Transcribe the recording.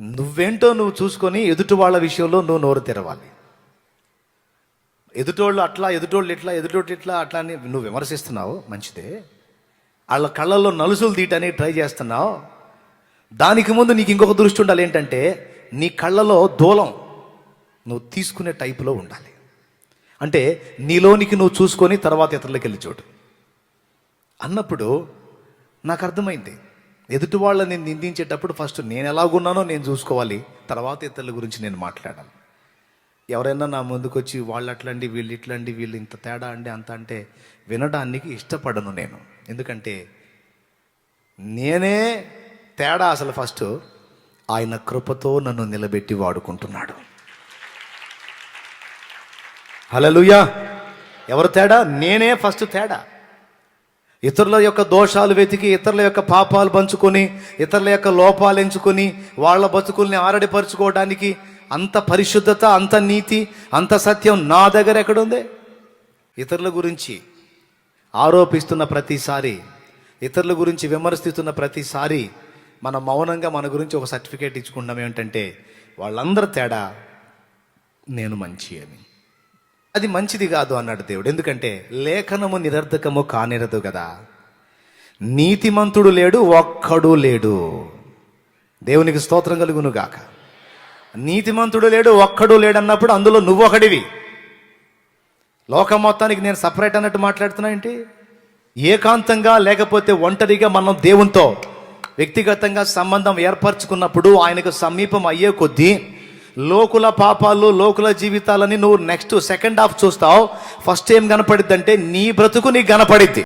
నువ్వేంటో నువ్వు చూసుకొని ఎదుటి వాళ్ళ విషయంలో నువ్వు నోరు తెరవాలి. ఎదుటోళ్ళు అట్లా ఎదుటోళ్ళు ఇట్లా ఎదుటోళ్ళు ఇట్లా అట్లా అని నువ్వు విమర్శిస్తున్నావు మంచిదే. వాళ్ళ కళ్ళల్లో నలుసులు తీయటానికి ట్రై చేస్తున్నావు. దానికి ముందు నీకు ఇంకొక దృష్టి ఉండాలి ఏంటంటే నీ కళ్ళలో దూలం నువ్వు తీసుకునే టైపులో ఉండాలి. అంటే నీలోనికి నువ్వు చూసుకొని తర్వాత ఇతరులకు వెళ్ళి చూడు. అన్నప్పుడు నాకు అర్థమైంది. ఎదుటి వాళ్ళని నిందించేటప్పుడు ఫస్ట్ నేను ఎలాగున్నానో నేను చూసుకోవాలి. తర్వాత ఇతరుల గురించి నేను మాట్లాడాలి. ఎవరైనా నా ముందుకు వచ్చి వాళ్ళు అట్లండి వీళ్ళు ఇట్లండి వీళ్ళు ఇంత తేడా అండి అంత అంటే వినడానికి ఇష్టపడను నేను. ఎందుకంటే నేనే తేడా అసలు ఫస్ట్ ఆయన కృపతో నన్ను నిలబెట్టి వాడుకుంటున్నాడు. హలలుయా ఎవరు తేడా? నేనే ఫస్ట్ తేడా. ఇతరుల యొక్క దోషాలు వెతికి ఇతరుల యొక్క పాపాలు పంచుకొని ఇతరుల యొక్క లోపాలు ఎంచుకొని వాళ్ళ బతుకుల్ని ఆరడిపరుచుకోవడానికి అంత పరిశుద్ధత అంత నీతి అంత సత్యం నా దగ్గర ఎక్కడుంది? ఇతరుల గురించి ఆరోపిస్తున్న ప్రతిసారి ఇతరుల గురించి విమర్శిస్తున్న ప్రతిసారి మన మౌనంగా మన గురించి ఒక సర్టిఫికేట్ ఇచ్చుకుంటాం ఏమిటంటే వాళ్ళందరూ తేడా నేను మంచి అని అది మంచిది కాదు అన్నాడు దేవుడు. ఎందుకంటే లేఖనము నిరర్ధకము కానిరదు కదా. నీతిమంతుడు లేడు ఒక్కడు లేడు. దేవునికి స్తోత్రం కలుగును గాక. నీతిమంతుడు లేడు ఒక్కడు లేడన్నప్పుడు అందులో నువ్వు ఒకడివి లోకం మొత్తానికి నేను సపరేట్ అన్నట్టు మాట్లాడుతున్నా ఏంటి? ఏకాంతంగా లేకపోతే ఒంటరిగా మనం దేవునితో వ్యక్తిగతంగా సంబంధం ఏర్పరచుకున్నప్పుడు ఆయనకు సమీపం అయ్యే కొద్దీ లోకుల పాపాలు లోకుల జీవితాలని నువ్వు నెక్స్ట్ సెకండ్ హాఫ్ చూస్తావు. ఫస్ట్ ఏం కనపడిద్ది అంటే నీ బ్రతుకు నీకు కనపడిద్ది.